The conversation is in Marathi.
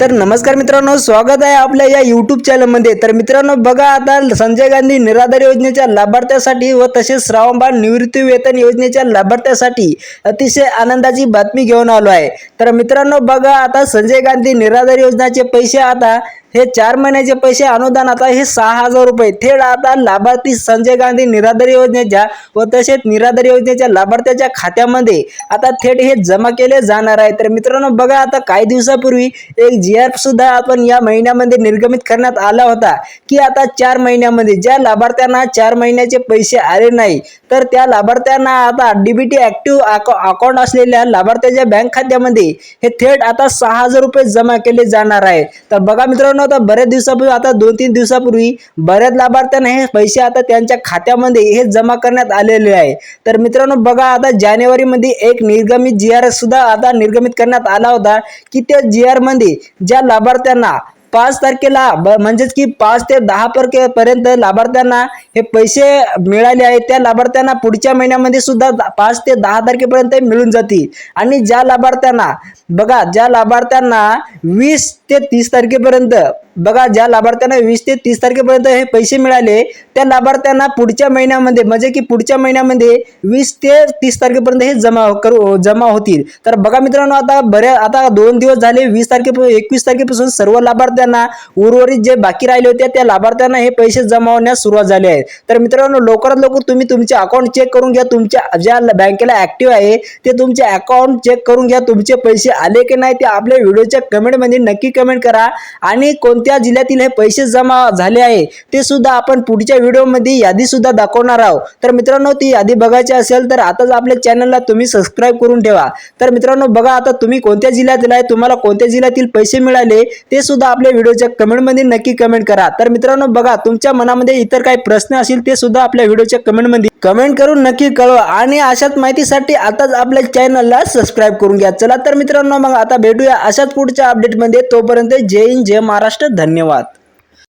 तर नमस्कार मित्रांनो स्वागत आहे आपल्या या यूट्यूब चॅनलमध्ये तर मित्रांनो बघा आता संजय गांधी निराधार योजनेच्या लाभार्थ्यासाठी व तसेच श्रावणबाळ निवृत्ती वेतन योजनेच्या लाभार्थ्यासाठी अतिशय आनंदाची बातमी घेऊन आलो आहे. तर मित्रांनो बघा आता संजय गांधी निराधार योजनेचे पैसे आता हे चार महिन्याचे पैसे अनुदान आता हे सहा हजार रुपये. थेट आता लाभार्थी संजय गांधी निराधार योजनेच्या व तसेच निराधार योजनेच्या लाभार्थ्याच्या खात्यामध्ये आता थेट हे जमा केले जाणार आहे. तर मित्रांनो बघा आता काही दिवसापूर्वी एक जी आर सुद्धा आपण या महिन्यामध्ये निर्गमित करण्यात आला होता की आता चार महिन्यामध्ये ज्या लाभार्थ्यांना चार महिन्याचे पैसे आले नाही तर त्या लाभार्थ्यांना आता डीबीटी ऍक्टिव्ह अकाउंट असलेल्या लाभार्थ्याच्या बँक खात्यामध्ये हे थेट आता सहा हजार रुपये जमा केले जाणार आहे. तर बघा मित्रांनो आता बऱ्याच दिवसापूर्वी आता दोन तीन दिवसापूर्वी बऱ्याच लाभार्थ्यांना हे पैसे आता त्यांच्या खात्यामध्ये हे जमा करण्यात आलेले आहे. तर मित्रांनो बघा आता जानेवारीमध्ये एक निर्गमित जी आर सुद्धा आता निर्गमित करण्यात आला होता की त्या जी आरमध्ये ज्या लाभार्थ्यांना पाच तारखेला ब- म्हणजेच की पाच ते दहा परके पर्यंत लाभार्थ्यांना हे पैसे मिळाले आहेत. त्या लाभार्थ्यांना पुढच्या महिन्यामध्ये सुद्धा द- पाच ते दहा तारखेपर्यंत हे मिळून जातील. आणि ज्या लाभार्थ्यांना बघा ज्या लाभार्थ्यांना वीस ते तीस तारखेपर्यंत बघा ज्या लाभार्थ्यांना वीस ते तीस तारखेपर्यंत हे पैसे मिळाले त्या लाभार्थ्यांना पुढच्या महिन्यामध्ये म्हणजे की पुढच्या महिन्यामध्ये वीस ते तीस तारखेपर्यंत हे जमा करू जमा होतील. तर बघा मित्रांनो आता बऱ्या आता दोन दिवस झाले वीस तारखेपासून एकवीस तारखेपासून सर्व लाभार्थ्यांना उर्वरित जे बाकी राहिले होते त्या लाभार्थ्यांना हे पैसे जमा होण्यास सुरुवात झाली आहे. तर मित्रांनो लवकरात लवकर तुम्ही तुमचे अकाउंट चेक करून घ्या. तुमच्या ज्या बँकेला ऍक्टिव्ह आहे ते तुमचे अकाउंट चेक करून घ्या. तुमचे पैसे आले की नाही ते आपल्या व्हिडिओच्या कमेंटमध्ये नक्की कमेंट करा. आणि कोणत्या जिल्ह्यातील हे पैसे जमा झाले आहे ते सुद्धा आपण पुढच्या व्हिडिओमध्ये यादी सुद्धा दाखवणार आहोत. तर मित्रांनो ती यादी बघायची असेल तर आताच आपल्या चॅनलला तुम्ही सबस्क्राईब करून ठेवा. तर मित्रांनो बघा आता तुम्ही कोणत्या जिल्ह्यातील आहे तुम्हाला कोणत्या जिल्ह्यातील पैसे मिळाले ते सुद्धा आपल्या व्हिडिओच्या कमेंटमध्ये नक्की कमेंट करा. तर मित्रांनो बघा तुमच्या मनामध्ये इतर काही प्रश्न असतील ते सुद्धा आपल्या व्हिडिओच्या कमेंटमध्ये कमेंट करून नक्की कळवा. आणि अशाच माहितीसाठी आताच आपल्या चॅनलला सबस्क्राईब करून घ्या. चला तर मित्रांनो मग आता भेटूया अशाच पुढच्या अपडेटमध्ये तोपर्यंत जय हिंद जय महाराष्ट्र. धन्यवाद.